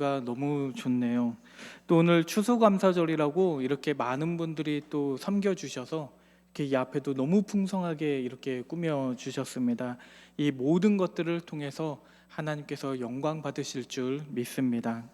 가 너무 좋네요. 또 오늘 추수감사절이라고 이렇게 많은 분들이 또 섬겨 주셔서 이 앞에도 너무 풍성하게 이렇게 꾸며 주셨습니다. 이 모든 것들을 통해서 하나님께서 영광 받으실 줄 믿습니다.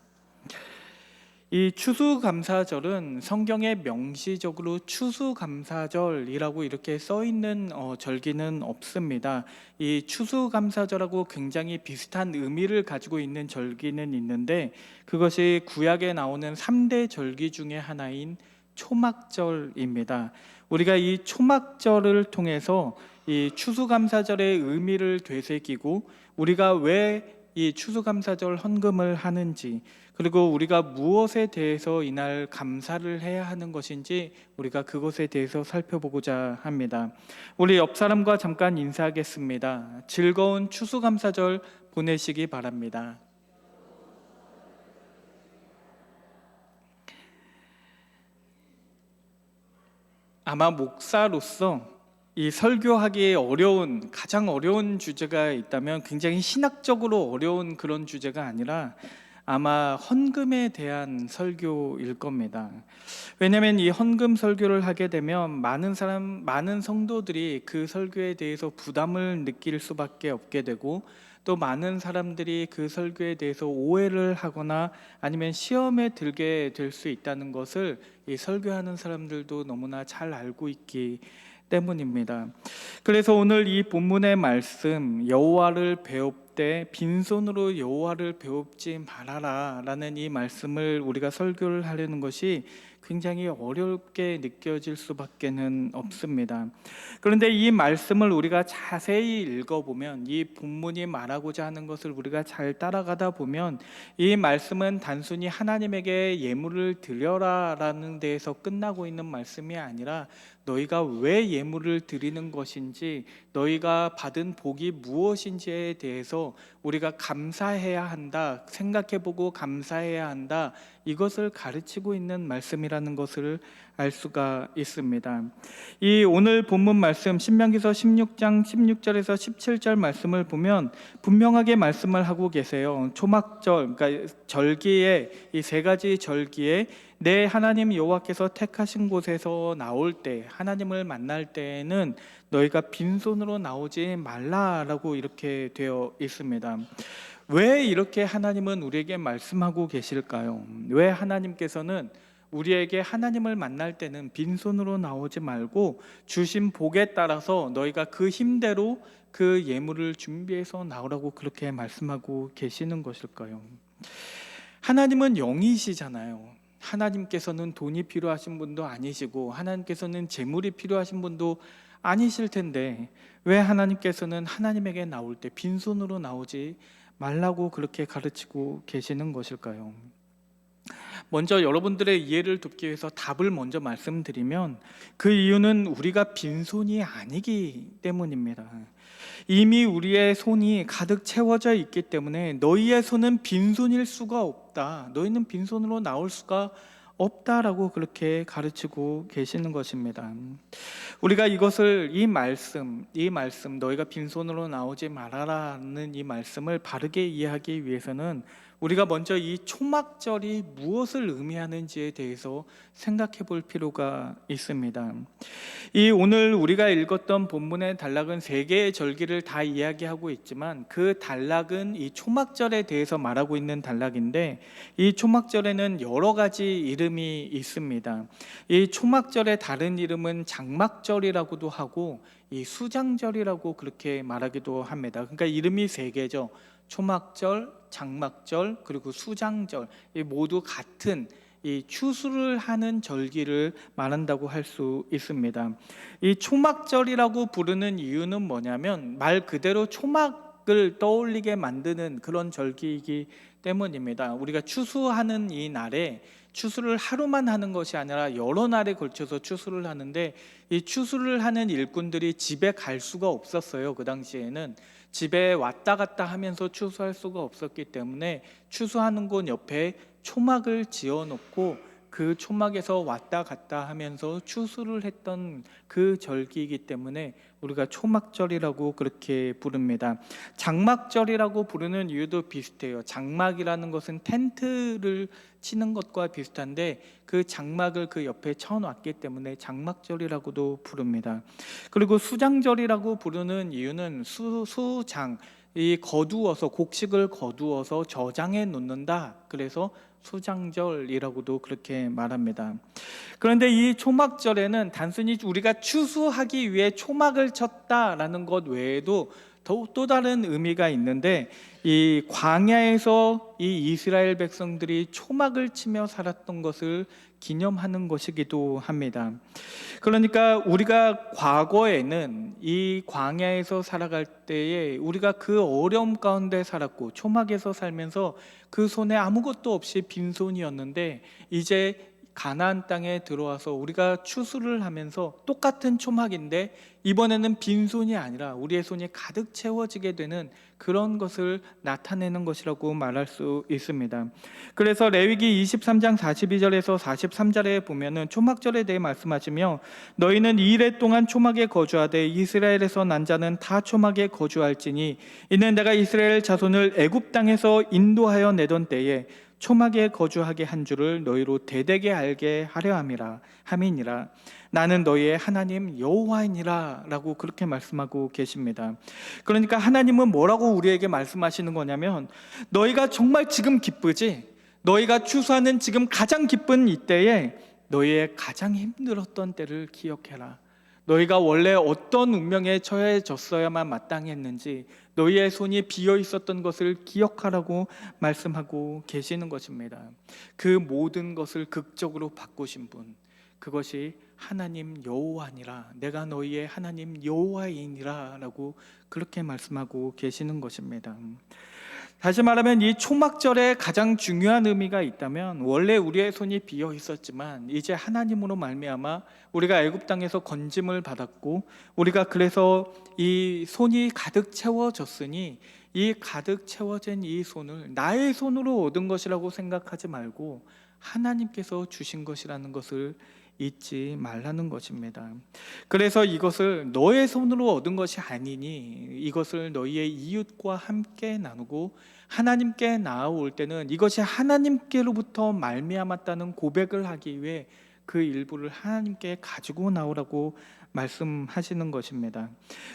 이 추수감사절은 성경에 명시적으로 추수감사절이라고 이렇게 써 있는 어, 절기는 없습니다. 이 추수감사절하고 굉장히 비슷한 의미를 가지고 있는 절기는 있는데 그것이 구약에 나오는 3대 절기 중에 하나인 초막절입니다. 우리가 이 초막절을 통해서 이 추수감사절의 의미를 되새기고 우리가 왜 이 추수감사절 헌금을 하는지 그리고 우리가 무엇에 대해서 이날 감사를 해야 하는 것인지 우리가 그것에 대해서 살펴보고자 합니다. 우리 옆 사람과 잠깐 인사하겠습니다. 즐거운 추수감사절 보내시기 바랍니다. 아마 목사로서 이 설교하기에 어려운 가장 어려운 주제가 있다면 굉장히 신학적으로 어려운 그런 주제가 아니라 아마 헌금에 대한 설교일 겁니다. 왜냐하면 이 헌금 설교를 하게 되면 많은 사람, 많은 성도들이 그 설교에 대해서 부담을 느낄 수밖에 없게 되고 또 많은 사람들이 그 설교에 대해서 오해를 하거나 아니면 시험에 들게 될 수 있다는 것을 이 설교하는 사람들도 너무나 잘 알고 있기 때문입니다. 그래서 오늘 이 본문의 말씀 여호와를 배웁 때 빈손으로 여호와를 배웁지 말아라라는 이 말씀을 우리가 설교를 하려는 것이 굉장히 어렵게 느껴질 수밖에는 없습니다. 그런데 이 말씀을 우리가 자세히 읽어보면 이 본문이 말하고자 하는 것을 우리가 잘 따라가다 보면 이 말씀은 단순히 하나님에게 예물을 드려라라는 데에서 끝나고 있는 말씀이 아니라 너희가 왜 예물을 드리는 것인지 너희가 받은 복이 무엇인지에 대해서 우리가 감사해야 한다 생각해보고 감사해야 한다 이것을 가르치고 있는 말씀이라는 것을 알 수가 있습니다. 이 오늘 본문 말씀 신명기서 16장 16절에서 17절 말씀을 보면 분명하게 말씀을 하고 계세요. 초막절 그러니까 절기에 이 세 가지 절기에 내 하나님 여호와께서 택하신 곳에서 나올 때 하나님을 만날 때에는 너희가 빈손으로 나오지 말라라고 이렇게 되어 있습니다. 왜 이렇게 하나님은 우리에게 말씀하고 계실까요? 왜 하나님께서는 우리에게 하나님을 만날 때는 빈손으로 나오지 말고 주신 복에 따라서 너희가 그 힘대로 그 예물을 준비해서 나오라고 그렇게 말씀하고 계시는 것일까요? 하나님은 영이시잖아요. 하나님께서는 돈이 필요하신 분도 아니시고 하나님께서는 재물이 필요하신 분도 아니실 텐데 왜 하나님께서는 하나님에게 나올 때 빈손으로 나오지 말라고 그렇게 가르치고 계시는 것일까요? 먼저 여러분들의 이해를 돕기 위해서 답을 먼저 말씀드리면 그 이유는 우리가 빈손이 아니기 때문입니다. 이미 우리의 손이 가득 채워져 있기 때문에 너희의 손은 빈손일 수가 없다. 너희는 빈손으로 나올 수가 없다라고 그렇게 가르치고 계시는 것입니다. 우리가 이것을 이 말씀, 이 말씀 너희가 빈손으로 나오지 말아라는 이 말씀을 바르게 이해하기 위해서는 우리가 먼저 이 초막절이 무엇을 의미하는지에 대해서 생각해 볼 필요가 있습니다. 이 오늘 우리가 읽었던 본문의 단락은 세 개의 절기를 다 이야기하고 있지만 그 단락은 이 초막절에 대해서 말하고 있는 단락인데 이 초막절에는 여러 가지 이름이 있습니다. 이 초막절의 다른 이름은 장막절이라고도 하고 이 수장절이라고 그렇게 말하기도 합니다. 그러니까 이름이 세 개죠. 초막절, 장막절, 그리고 수장절 이 모두 같은 이 추수를 하는 절기를 말한다고 할 수 있습니다. 이 초막절이라고 부르는 이유는 뭐냐면 말 그대로 초막을 떠올리게 만드는 그런 절기이기 때문입니다. 우리가 추수하는 이 날에 추수를 하루만 하는 것이 아니라 여러 날에 걸쳐서 추수를 하는데 이 추수를 하는 일꾼들이 집에 갈 수가 없었어요. 그 당시에는 집에 왔다 갔다 하면서 추수할 수가 없었기 때문에 추수하는 곳 옆에 초막을 지어 놓고 그 초막에서 왔다 갔다 하면서 추수를 했던 그 절기이기 때문에 우리가 초막절이라고 그렇게 부릅니다. 장막절이라고 부르는 이유도 비슷해요. 장막이라는 것은 텐트를 치는 것과 비슷한데 그 장막을 그 옆에 쳐놨기 때문에 장막절이라고도 부릅니다. 그리고 수장절이라고 부르는 이유는 수, 수장 이 거두어서 곡식을 거두어서 저장해 놓는다. 그래서 수장절이라고도 그렇게 말합니다. 그런데 이 초막절에는 단순히 우리가 추수하기 위해 초막을 쳤다라는 것 외에도 또, 또 다른 의미가 있는데 이 광야에서 이 이스라엘 백성들이 초막을 치며 살았던 것을 기념하는 것이기도 합니다. 그러니까 우리가 과거에는 이 광야에서 살아갈 때에 우리가 그 어려움 가운데 살았고 초막에서 살면서 그 손에 아무것도 없이 빈손이었는데 이제 가나안 땅에 들어와서 우리가 추수를 하면서 똑같은 초막인데 이번에는 빈손이 아니라 우리의 손이 가득 채워지게 되는 그런 것을 나타내는 것이라고 말할 수 있습니다. 그래서 레위기 23장 42절에서 43절에 보면은 초막절에 대해 말씀하시며 너희는 이래 동안 초막에 거주하되 이스라엘에서 난 자는 다 초막에 거주할지니 이는 내가 이스라엘 자손을 애굽 땅에서 인도하여 내던 때에 초막에 거주하게 한 줄을 너희로 대대게 알게 하려 함이라 함이니라 나는 너희의 하나님 여호와이니라라고 그렇게 말씀하고 계십니다. 그러니까 하나님은 뭐라고 우리에게 말씀하시는 거냐면 너희가 정말 지금 기쁘지 너희가 추수하는 지금 가장 기쁜 이때에 너희의 가장 힘들었던 때를 기억해라. 너희가 원래 어떤 운명에 처해졌어야만 마땅했는지 너희의 손이 비어 있었던 것을 기억하라고 말씀하고 계시는 것입니다. 그 모든 것을 극적으로 바꾸신 분 그것이 하나님 여호와니라 내가 너희의 하나님 여호와이니라라고 그렇게 말씀하고 계시는 것입니다. 다시 말하면 이 초막절에 가장 중요한 의미가 있다면 원래 우리의 손이 비어 있었지만 이제 하나님으로 말미암아 우리가 애굽 땅에서 건짐을 받았고 우리가 그래서 이 손이 가득 채워졌으니 이 가득 채워진 이 손을 나의 손으로 얻은 것이라고 생각하지 말고 하나님께서 주신 것이라는 것을 잊지 말라는 것입니다. 그래서 이것을 너의 손으로 얻은 것이 아니니 이것을 너희의 이웃과 함께 나누고 하나님께 나아올 때는 이것이 하나님께로부터 말미암았다는 고백을 하기 위해 그 일부를 하나님께 가지고 나오라고 말씀하시는 것입니다.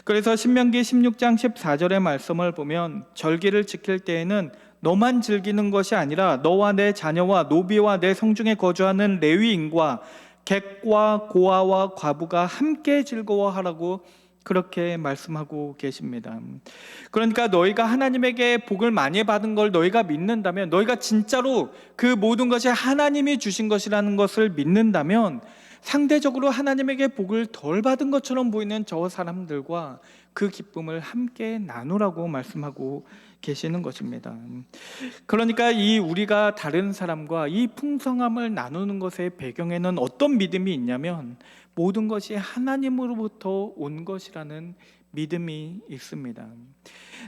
그래서 신명기 16장 14절의 말씀을 보면 절기를 지킬 때에는 너만 즐기는 것이 아니라 너와 내 자녀와 노비와 내 성중에 거주하는 레위인과 객과 고아와 과부가 함께 즐거워하라고 그렇게 말씀하고 계십니다. 그러니까 너희가 하나님에게 복을 많이 받은 걸 너희가 믿는다면 너희가 진짜로 그 모든 것이 하나님이 주신 것이라는 것을 믿는다면 상대적으로 하나님에게 복을 덜 받은 것처럼 보이는 저 사람들과 그 기쁨을 함께 나누라고 말씀하고 계시는 것입니다. 그러니까 이 우리가 다른 사람과 이 풍성함을 나누는 것의 배경에는 어떤 믿음이 있냐면 모든 것이 하나님으로부터 온 것이라는 믿음이 있습니다.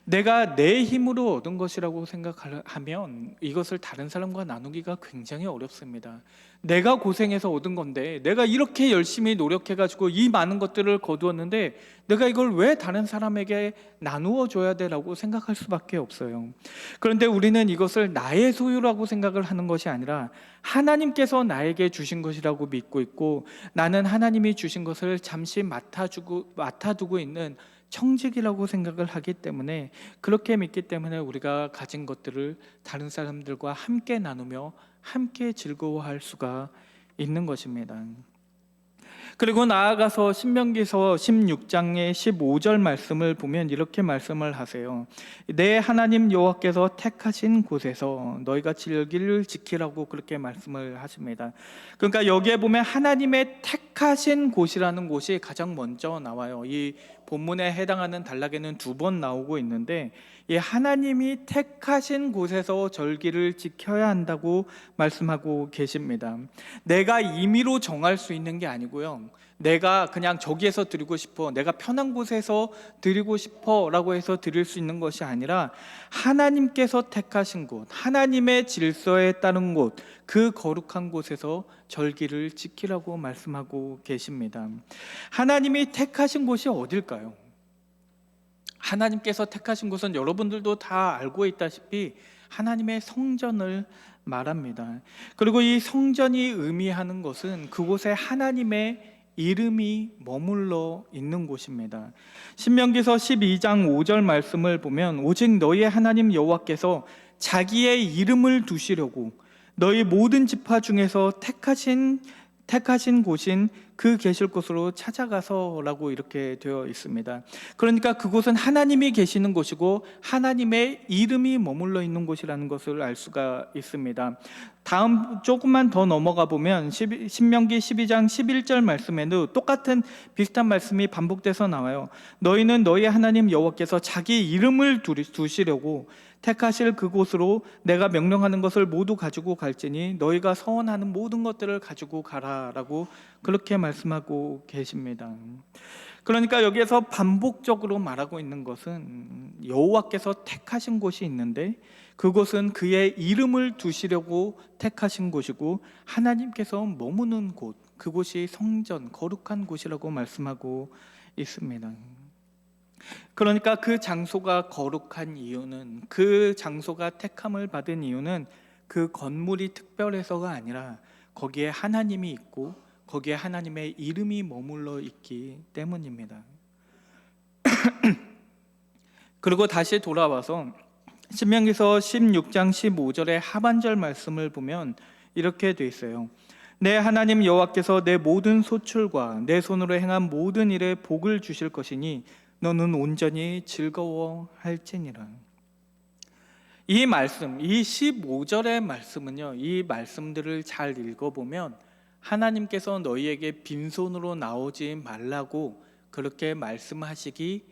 내가 내 힘으로 얻은 것이라고 생각하면 이것을 다른 사람과 나누기가 굉장히 어렵습니다. 내가 고생해서 얻은 건데 내가 이렇게 열심히 노력해 가지고 이 많은 것들을 거두었는데 내가 이걸 왜 다른 사람에게 나누어 줘야 되라고 생각할 수밖에 없어요. 그런데 우리는 이것을 나의 소유라고 생각을 하는 것이 아니라 하나님께서 나에게 주신 것이라고 믿고 있고 나는 하나님이 주신 것을 잠시 맡아주고 맡아두고 있는 청직이라고 생각을 하기 때문에 그렇게 믿기 때문에 우리가 가진 것들을 다른 사람들과 함께 나누며 함께 즐거워할 수가 있는 것입니다. 그리고 나아가서 신명기서 16장의 15절 말씀을 보면 이렇게 말씀을 하세요. 내 하나님 여호와께서 택하신 곳에서 너희가 즐기를 지키라고 그렇게 말씀을 하십니다. 그러니까 여기에 보면 하나님의 택하신 곳이라는 곳이 가장 먼저 나와요. 이 본문에 해당하는 단락에는 두 번 나오고 있는데 이 하나님이 택하신 곳에서 절기를 지켜야 한다고 말씀하고 계십니다. 내가 임의로 정할 수 있는 게 아니고요. 내가 그냥 저기에서 드리고 싶어, 내가 편한 곳에서 드리고 싶어 라고 해서 드릴 수 있는 것이 아니라 하나님께서 택하신 곳, 하나님의 질서에 따른 곳, 그 거룩한 곳에서 절기를 지키라고 말씀하고 계십니다. 하나님이 택하신 곳이 어딜까요? 하나님께서 택하신 곳은 여러분들도 다 알고 있다시피 하나님의 성전을 말합니다. 그리고 이 성전이 의미하는 것은 그곳에 하나님의 이름이 머물러 있는 곳입니다. 신명기서 12장 5절 말씀을 보면 오직 너희의 하나님 여호와께서 자기의 이름을 두시려고 너희 모든 지파 중에서 택하신 택하신 곳인 그 계실 곳으로 찾아가서라고 이렇게 되어 있습니다. 그러니까 그곳은 하나님이 계시는 곳이고 하나님의 이름이 머물러 있는 곳이라는 것을 알 수가 있습니다. 다음 조금만 더 넘어가 보면 12, 신명기 12장 11절 말씀에도 똑같은 비슷한 말씀이 반복돼서 나와요. 너희는 너희 하나님 여호와께서 자기 이름을 두시려고 택하실 그곳으로 내가 명령하는 것을 모두 가지고 갈지니 너희가 서원하는 모든 것들을 가지고 가라라고 그렇게 말씀하고 계십니다. 그러니까 여기에서 반복적으로 말하고 있는 것은 여호와께서 택하신 곳이 있는데 그곳은 그의 이름을 두시려고 택하신 곳이고 하나님께서 머무는 곳 그곳이 성전 거룩한 곳이라고 말씀하고 있습니다. 그러니까 그 장소가 거룩한 이유는 그 장소가 택함을 받은 이유는 그 건물이 특별해서가 아니라 거기에 하나님이 있고 거기에 하나님의 이름이 머물러 있기 때문입니다. 그리고 다시 돌아와서 신명기서 16장 15절의 하반절 말씀을 보면 이렇게 돼 있어요. 내 하나님 여호와께서 내 모든 소출과 내 손으로 행한 모든 일에 복을 주실 것이니 너는 온전히 즐거워할지니라. 이 말씀, 이 15절의 말씀은요. 이 말씀들을 잘 읽어 보면 하나님께서 너희에게 빈손으로 나오지 말라고 그렇게 말씀하시기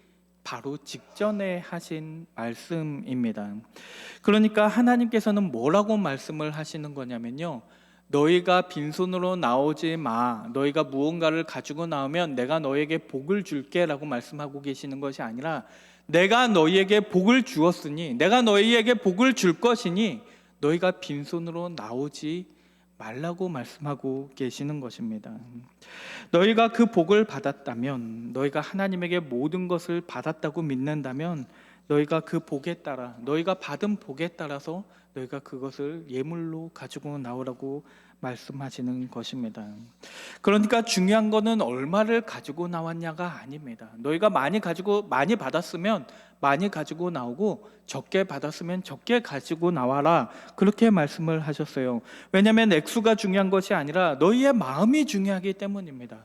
바로 직전에 하신 말씀입니다. 그러니까 하나님께서는 뭐라고 말씀을 하시는 거냐면요. 너희가 빈손으로 나오지 마. 너희가 무언가를 가지고 나오면 내가 너에게 복을 줄게라고 말씀하고 계시는 것이 아니라 내가 너희에게 복을 주었으니 내가 너희에게 복을 줄 것이니 너희가 빈손으로 나오지 말라고 말씀하고 계시는 것입니다. 너희가 그 복을 받았다면 너희가 하나님에게 모든 것을 받았다고 믿는다면 너희가 그 복에 따라 너희가 받은 복에 따라서 너희가 그것을 예물로 가지고 나오라고 말씀하시는 것입니다. 그러니까 중요한 거는 얼마를 가지고 나왔냐가 아닙니다. 너희가 많이 가지고 많이 받았으면 많이 가지고 나오고 적게 받았으면 적게 가지고 나와라. 그렇게 말씀을 하셨어요. 왜냐하면 액수가 중요한 것이 아니라 너희의 마음이 중요하기 때문입니다.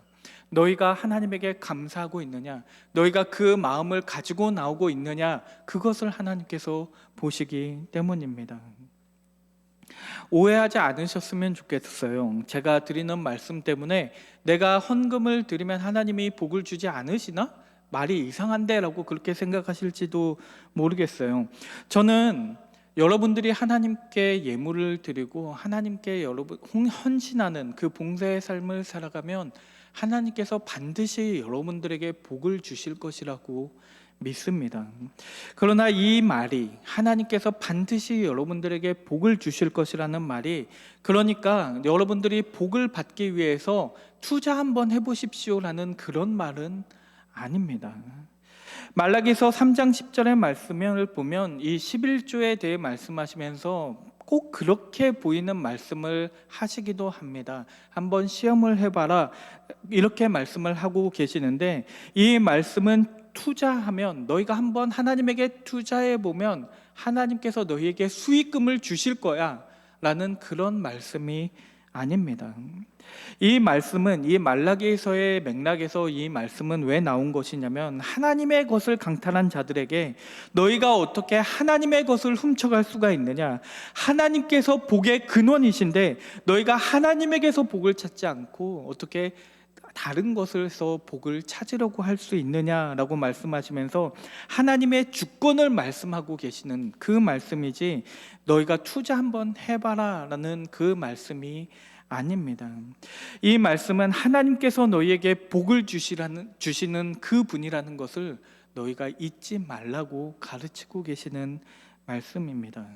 너희가 하나님에게 감사하고 있느냐, 너희가 그 마음을 가지고 나오고 있느냐, 그것을 하나님께서 보시기 때문입니다. 오해하지 않으셨으면 좋겠어요. 제가 드리는 말씀 때문에 내가 헌금을 드리면 하나님이 복을 주지 않으시나? 말이 이상한데라고 그렇게 생각하실지도 모르겠어요. 저는 여러분들이 하나님께 예물을 드리고 하나님께 여러분 헌신하는 그 봉사의 삶을 살아가면 하나님께서 반드시 여러분들에게 복을 주실 것이라고 믿습니다. 그러나 이 말이 하나님께서 반드시 여러분들에게 복을 주실 것이라는 말이 그러니까 여러분들이 복을 받기 위해서 투자 한번 해보십시오라는 그런 말은 아닙니다. 말라기서 3장 10절의 말씀을 보면 이 11조에 대해 말씀하시면서 꼭 그렇게 보이는 말씀을 하시기도 합니다. 한번 시험을 해봐라. 이렇게 말씀을 하고 계시는데 이 말씀은 투자하면 너희가 한번 하나님에게 투자해 보면 하나님께서 너희에게 수익금을 주실 거야. 라는 그런 말씀이 아닙니다. 이 말씀은 이 말라기서의 맥락에서 이 말씀은 왜 나온 것이냐면 하나님의 것을 강탈한 자들에게 너희가 어떻게 하나님의 것을 훔쳐갈 수가 있느냐? 하나님께서 복의 근원이신데 너희가 하나님에게서 복을 찾지 않고 어떻게 다른 것에서 복을 찾으려고 할 수 있느냐라고 말씀하시면서 하나님의 주권을 말씀하고 계시는 그 말씀이지 너희가 투자 한번 해봐라라는 그 말씀이 아닙니다. 이 말씀은 하나님께서 너희에게 복을 주시라는 주시는 그 분이라는 것을 너희가 잊지 말라고 가르치고 계시는 말씀입니다.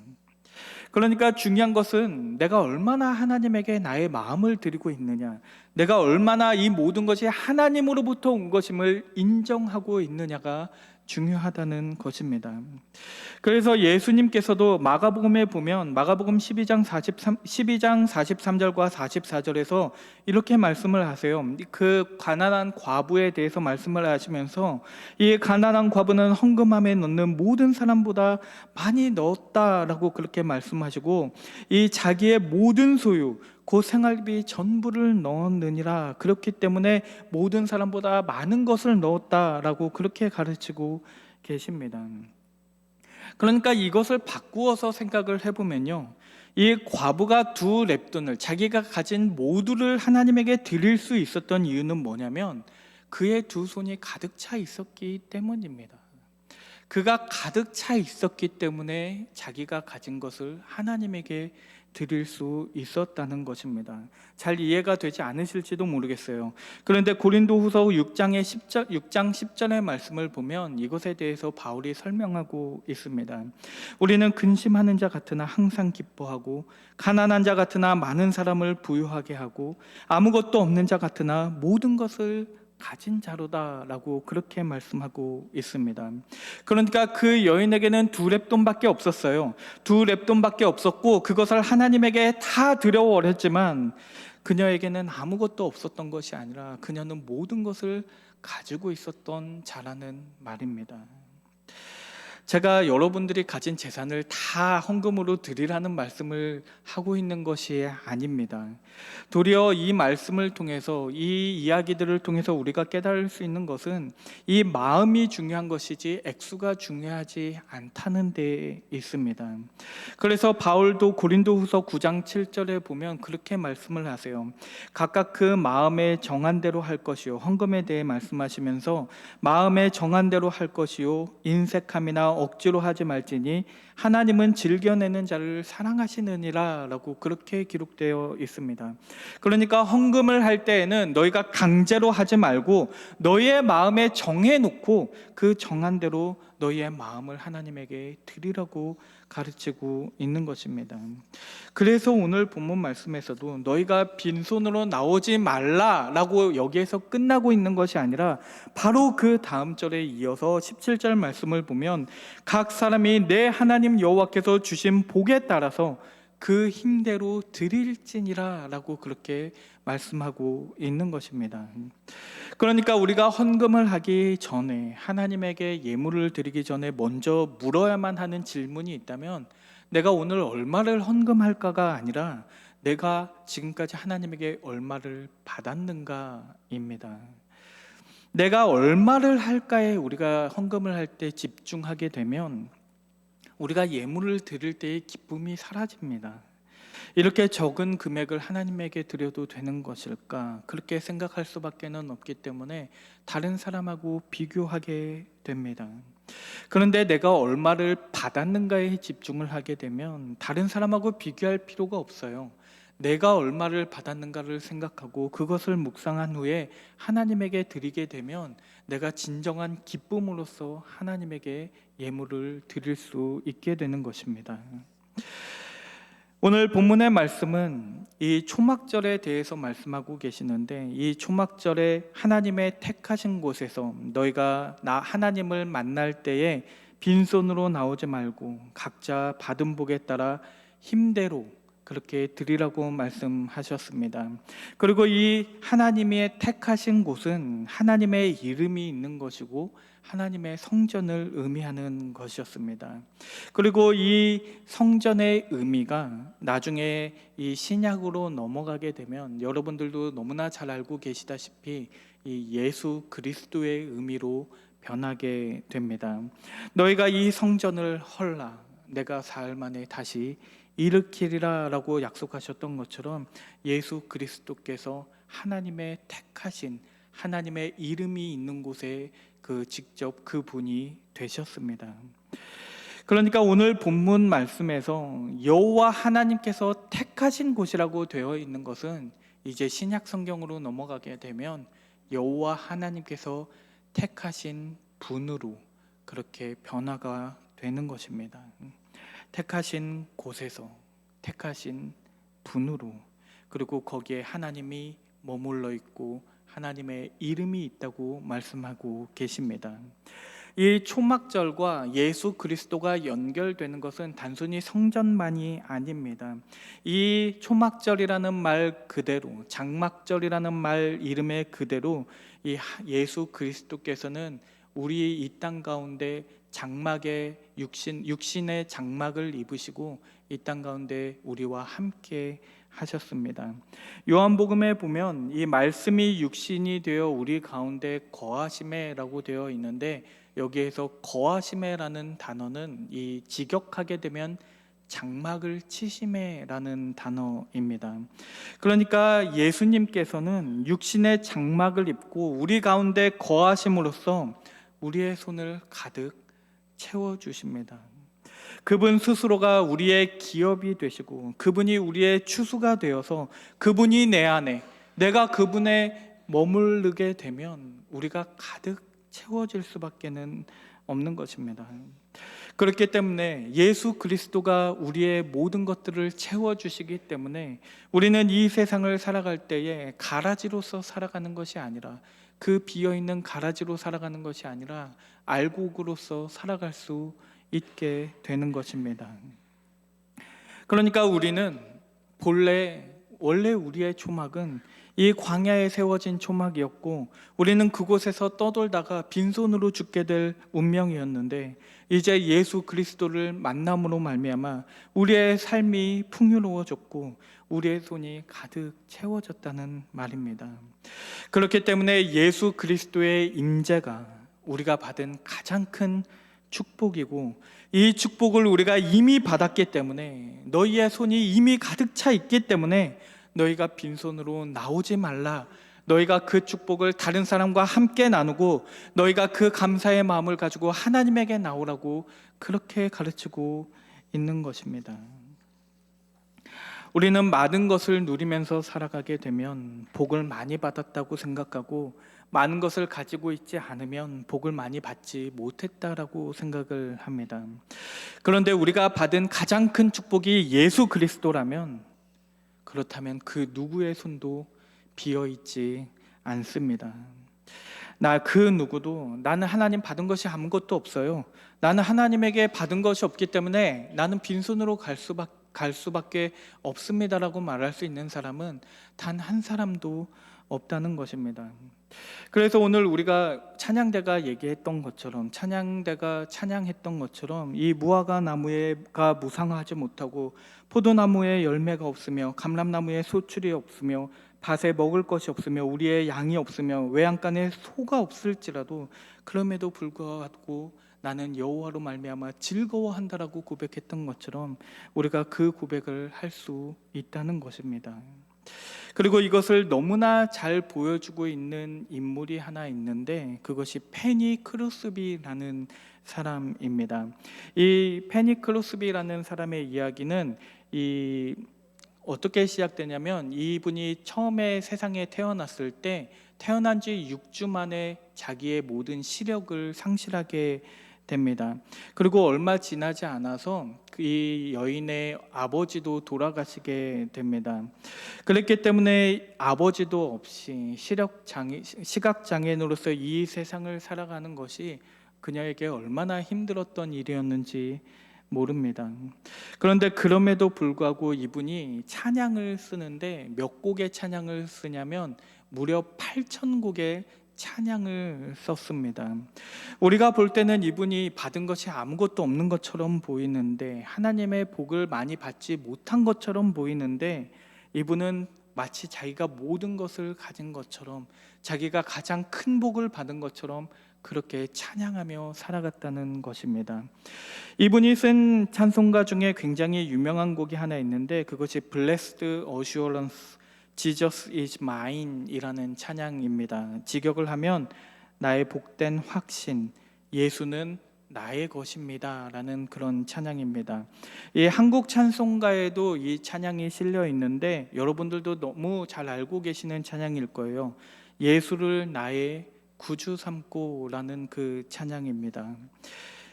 그러니까 중요한 것은 내가 얼마나 하나님에게 나의 마음을 드리고 있느냐, 내가 얼마나 이 모든 것이 하나님으로부터 온 것임을 인정하고 있느냐가 중요하다는 것입니다. 그래서 예수님께서도 마가복음에 보면 마가복음 12장 43 12장 43절과 44절에서 이렇게 말씀을 하세요. 그 가난한 과부에 대해서 말씀을 하시면서 이 가난한 과부는 헌금함에 넣는 모든 사람보다 많이 넣었다라고 그렇게 말씀하시고 이 자기의 모든 소유 그 생활비 전부를 넣었느니라 그렇기 때문에 모든 사람보다 많은 것을 넣었다라고 그렇게 가르치고 계십니다. 그러니까 이것을 바꾸어서 생각을 해보면요. 이 과부가 두 랩돈을 자기가 가진 모두를 하나님에게 드릴 수 있었던 이유는 뭐냐면 그의 두 손이 가득 차 있었기 때문입니다. 그가 가득 차 있었기 때문에 자기가 가진 것을 하나님에게 드릴 수 있었다는 것입니다. 잘 이해가 되지 않으실지도 모르겠어요. 그런데 고린도후서 6장의 10절 6장 10절의 말씀을 보면 이것에 대해서 바울이 설명하고 있습니다. 우리는 근심하는 자 같으나 항상 기뻐하고 가난한 자 같으나 많은 사람을 부유하게 하고 아무것도 없는 자 같으나 모든 것을 가진 자로다라고 그렇게 말씀하고 있습니다. 그러니까 그 여인에게는 두 랩돈밖에 없었어요. 두 랩돈밖에 없었고 그것을 하나님에게 다 드려버렸지만 그녀에게는 아무것도 없었던 것이 아니라 그녀는 모든 것을 가지고 있었던 자라는 말입니다. 제가 여러분들이 가진 재산을 다 헌금으로 드리라는 말씀을 하고 있는 것이 아닙니다. 도리어 이 말씀을 통해서 이 이야기들을 통해서 우리가 깨달을 수 있는 것은 이 마음이 중요한 것이지 액수가 중요하지 않다는 데 있습니다. 그래서 바울도 고린도후서 9장 7절에 보면 그렇게 말씀을 하세요. 각각 그 마음에 정한 대로 할 것이요 헌금에 대해 말씀하시면서 마음에 정한 대로 할 것이요 인색함이나 억지로 하지 말지니 하나님은 즐겨내는 자를 사랑하시느니라라고 그렇게 기록되어 있습니다. 그러니까 헌금을 할 때에는 너희가 강제로 하지 말고 너희의 마음에 정해 놓고 그 정한 대로 너희의 마음을 하나님에게 드리라고 가르치고 있는 것입니다. 그래서 오늘 본문 말씀에서도 너희가 빈손으로 나오지 말라라고 여기에서 끝나고 있는 것이 아니라 바로 그 다음 절에 이어서 17절 말씀을 보면 각 사람이 내 하나님 여호와께서 주신 복에 따라서 그 힘대로 드릴지니라 라고 그렇게 말씀하고 있는 것입니다. 그러니까 우리가 헌금을 하기 전에 하나님에게 예물을 드리기 전에 먼저 물어야만 하는 질문이 있다면 내가 오늘 얼마를 헌금할까가 아니라 내가 지금까지 하나님에게 얼마를 받았는가입니다. 내가 얼마를 할까에 우리가 헌금을 할 때 집중하게 되면 우리가 예물을 드릴 때의 기쁨이 사라집니다. 이렇게 적은 금액을 하나님에게 드려도 되는 것일까? 그렇게 생각할 수밖에는 없기 때문에 다른 사람하고 비교하게 됩니다. 그런데 내가 얼마를 받았는가에 집중을 하게 되면 다른 사람하고 비교할 필요가 없어요. 내가 얼마를 받았는가를 생각하고 그것을 묵상한 후에 하나님에게 드리게 되면 내가 진정한 기쁨으로써 하나님에게 예물을 드릴 수 있게 되는 것입니다. 오늘 본문의 말씀은 이 초막절에 대해서 말씀하고 계시는데 이 초막절에 하나님의 택하신 곳에서 너희가 나 하나님을 만날 때에 빈손으로 나오지 말고 각자 받은 복에 따라 힘대로 그렇게 드리라고 말씀하셨습니다. 그리고 이 하나님의 택하신 곳은 하나님의 이름이 있는 것이고 하나님의 성전을 의미하는 것이었습니다. 그리고 이 성전의 의미가 나중에 이 신약으로 넘어가게 되면 여러분들도 너무나 잘 알고 계시다시피 이 예수 그리스도의 의미로 변하게 됩니다. 너희가 이 성전을 헐라 내가 사흘 만에 다시 일으키리라라고 약속하셨던 것처럼 예수 그리스도께서 하나님의 택하신 하나님의 이름이 있는 곳에 그 직접 그 분이 되셨습니다. 그러니까 오늘 본문 말씀에서 여호와 하나님께서 택하신 곳이라고 되어 있는 것은 이제 신약 성경으로 넘어가게 되면 여호와 하나님께서 택하신 분으로 그렇게 변화가 되는 것입니다. 택하신 곳에서 택하신 분으로 그리고 거기에 하나님이 머물러 있고 하나님의 이름이 있다고 말씀하고 계십니다. 이 초막절과 예수 그리스도가 연결되는 것은 단순히 성전만이 아닙니다. 이 초막절이라는 말 그대로 장막절이라는 말 이름의 그대로 이 예수 그리스도께서는 우리 이 땅 가운데 장막의 육신 육신의 장막을 입으시고 이 땅 가운데 우리와 함께 하셨습니다. 요한복음에 보면 이 말씀이 육신이 되어 우리 가운데 거하심에라고 되어 있는데 여기에서 거하심에라는 단어는 이 직역하게 되면 장막을 치심에라는 단어입니다. 그러니까 예수님께서는 육신의 장막을 입고 우리 가운데 거하심으로써 우리의 손을 가득 채워 주십니다. 그분 스스로가 우리의 기업이 되시고 그분이 우리의 추수가 되어서 그분이 내 안에 내가 그분에 머무르게 되면 우리가 가득 채워질 수밖에는 없는 것입니다. 그렇기 때문에 예수 그리스도가 우리의 모든 것들을 채워 주시기 때문에 우리는 이 세상을 살아갈 때에 가라지로서 살아가는 것이 아니라 그 비어 있는 가라지로 살아가는 것이 아니라 알곡으로서 살아갈 수 있게 되는 것입니다. 그러니까 우리는 본래 원래 우리의 초막은 이 광야에 세워진 초막이었고 우리는 그곳에서 떠돌다가 빈손으로 죽게 될 운명이었는데 이제 예수 그리스도를 만남으로 말미암아 우리의 삶이 풍요로워졌고 우리의 손이 가득 채워졌다는 말입니다. 그렇기 때문에 예수 그리스도의 임재가 우리가 받은 가장 큰 축복이고 이 축복을 우리가 이미 받았기 때문에 너희의 손이 이미 가득 차 있기 때문에 너희가 빈손으로 나오지 말라. 너희가 그 축복을 다른 사람과 함께 나누고 너희가 그 감사의 마음을 가지고 하나님에게 나오라고 그렇게 가르치고 있는 것입니다. 우리는 많은 것을 누리면서 살아가게 되면 복을 많이 받았다고 생각하고 많은 것을 가지고 있지 않으면 복을 많이 받지 못했다라고 생각을 합니다. 그런데 우리가 받은 가장 큰 축복이 예수 그리스도라면 그렇다면 그 누구의 손도 비어 있지 않습니다. 나그 누구도 나는 하나님 받은 것이 아무것도 없어요. 나는 하나님에게 받은 것이 없기 때문에 나는 빈손으로 갈 수밖에 갈 수밖에 없습니다라고 말할 수 있는 사람은 단 한 사람도 없다는 것입니다. 그래서 오늘 우리가 찬양대가 얘기했던 것처럼 찬양대가 찬양했던 것처럼 이 무화과 나무가 무상하지 못하고 포도나무에 열매가 없으며 감람나무에 소출이 없으며 밭에 먹을 것이 없으며 우리의 양이 없으며 외양간에 소가 없을지라도 그럼에도 불구하고 나는 여호와로 말미암아 즐거워한다라고 고백했던 것처럼 우리가 그 고백을 할 수 있다는 것입니다. 그리고 이것을 너무나 잘 보여주고 있는 인물이 하나 있는데 그것이 페니 크루스비라는 사람입니다. 이 페니 크루스비라는 사람의 이야기는 이 어떻게 시작되냐면 이분이 처음에 세상에 태어났을 때 태어난 지 6주 만에 자기의 모든 시력을 상실하게 됩니다. 그리고 얼마 지나지 않아서 이 여인의 아버지도 돌아가시게 됩니다. 그랬기 때문에 아버지도 없이 시력 장애, 시각 장애인으로서 이 세상을 살아가는 것이 그녀에게 얼마나 힘들었던 일이었는지 모릅니다. 그런데 그럼에도 불구하고 이분이 찬양을 쓰는데 몇 곡의 찬양을 쓰냐면 무려 8천 곡의 찬양을 썼습니다. 우리가 볼 때는 이분이 받은 것이 아무것도 없는 것처럼 보이는데 하나님의 복을 많이 받지 못한 것처럼 보이는데 이분은 마치 자기가 모든 것을 가진 것처럼 자기가 가장 큰 복을 받은 것처럼 그렇게 찬양하며 살아갔다는 것입니다. 이분이 쓴 찬송가 중에 굉장히 유명한 곡이 하나 있는데 그것이 Blessed Assurance Jesus is mine이라는 찬양입니다. 직역을 하면 나의 복된 확신, 예수는 나의 것입니다라는 그런 찬양입니다. 이 한국 찬송가에도 이 찬양이 실려 있는데 여러분들도 너무 잘 알고 계시는 찬양일 거예요. 예수를 나의 구주 삼고라는 그 찬양입니다.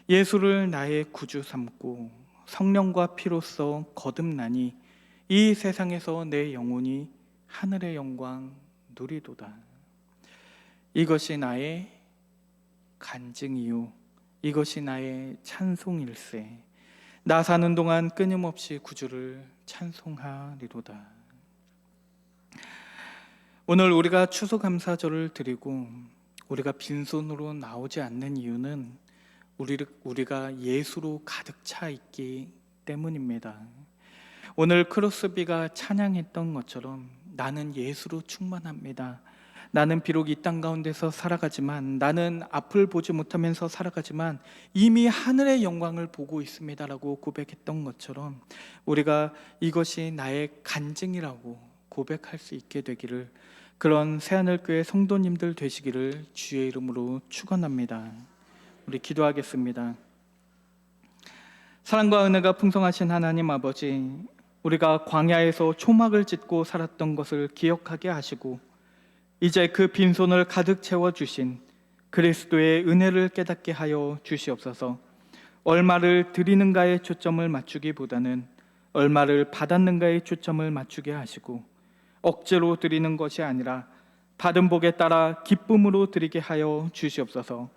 예수를 나의 구주 삼고 성령과 피로써 거듭나니 이 세상에서 내 영혼이 하늘의 영광 누리도다. 이것이 나의 간증이요. 이것이 나의 찬송일세. 나 사는 동안 끊임없이 구주를 찬송하리로다. 오늘 우리가 추수감사절을 드리고 우리가 빈손으로 나오지 않는 이유는 우리, 우리가 예수로 가득 차 있기 때문입니다. 오늘 크로스비가 찬양했던 것처럼 나는 예수로 충만합니다 나는 비록 이 땅 가운데서 살아가지만 나는 앞을 보지 못하면서 살아가지만 이미 하늘의 영광을 보고 있습니다라고 고백했던 것처럼 우리가 이것이 나의 간증이라고 고백할 수 있게 되기를 그런 새하늘교회 성도님들 되시기를 주의 이름으로 축원합니다. 우리 기도하겠습니다. 사랑과 은혜가 풍성하신 하나님 아버지, 우리가 광야에서 초막을 짓고 살았던 것을 기억하게 하시고 이제 그 빈손을 가득 채워 주신 그리스도의 은혜를 깨닫게 하여 주시옵소서. 얼마를 드리는가에 초점을 맞추기보다는 얼마를 받았는가에 초점을 맞추게 하시고 억지로 드리는 것이 아니라 받은 복에 따라 기쁨으로 드리게 하여 주시옵소서.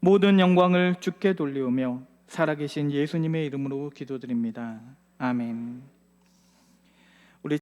모든 영광을 주께 돌리오며 살아계신 예수님의 이름으로 기도드립니다. 아멘.